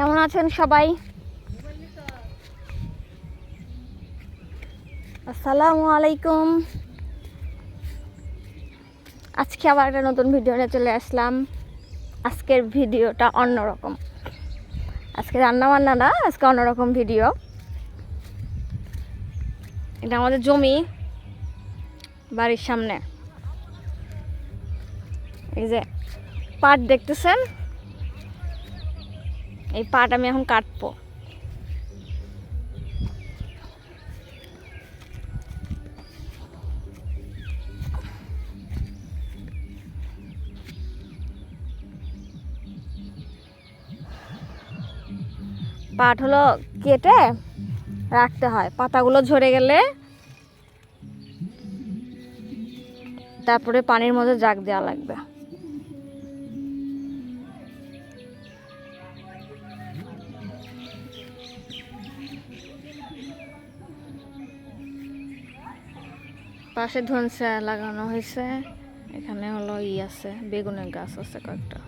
কেমন আছেন সবাই? আসসালামু আলাইকুম। আজকে আবার একটা নতুন ভিডিও নিয়ে চলে আসলাম। আজকের ভিডিওটা অন্যরকম। আজকে রান্না বান্না না, আজকে অন্যরকম ভিডিও এটা আমাদের জমি, বাড়ির সামনে। এই যে পাট দেখতেছেন? এই পাট আমি এখন কাটবো। পাট হলো কেটে রাখতে হয়। পাতাগুলো ঝরে গেলে তারপরে পানির মধ্যে জাগ দেওয়া লাগবে। পাশে ধনসা লাগানো হয়েছে। এখানে হলো ই আছে বেগুনের গাছ আছে কয়েকটা।